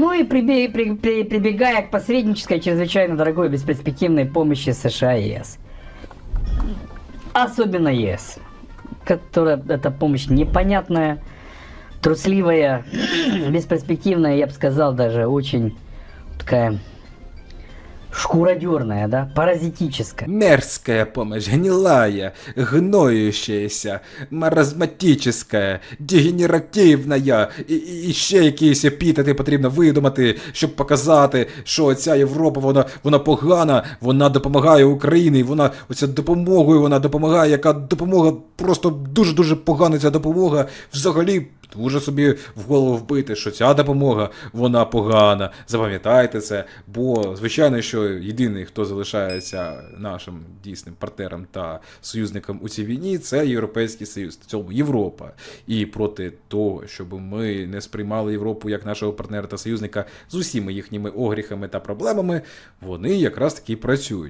Ну и прибе- при- при- прибегая к посреднической, чрезвычайно дорогой бесперспективной помощи США и ЕС. Особенно ЕС, которая эта помощь непонятная, трусливая, бесперспективная, я бы сказал, даже очень такая шкуродерная, да, паразитическая. Мерзкая помощь, гнилая, гноющаяся, маразматическая, дегенеративна, і, і, і ще якісь епітети потрібно видумати, щоб показати, що ця Європа, вона, вона погана, вона допомагає Україні, вона оця допомогою вона допомагає, яка допомога просто дуже-дуже погана ця допомога. Взагалі, дуже собі в голову вбити, що ця допомога, вона погана. Запам'ятайте це, бо, звичайно, що єдиний, хто залишається нашим дійсним партнером та союзником у цій війні, це Європейський Союз, в цьому Європа. І проти того, щоб ми не сприймали Європу як нашого партнера та союзника з усіма їхніми огріхами та проблемами, вони якраз таки працюють.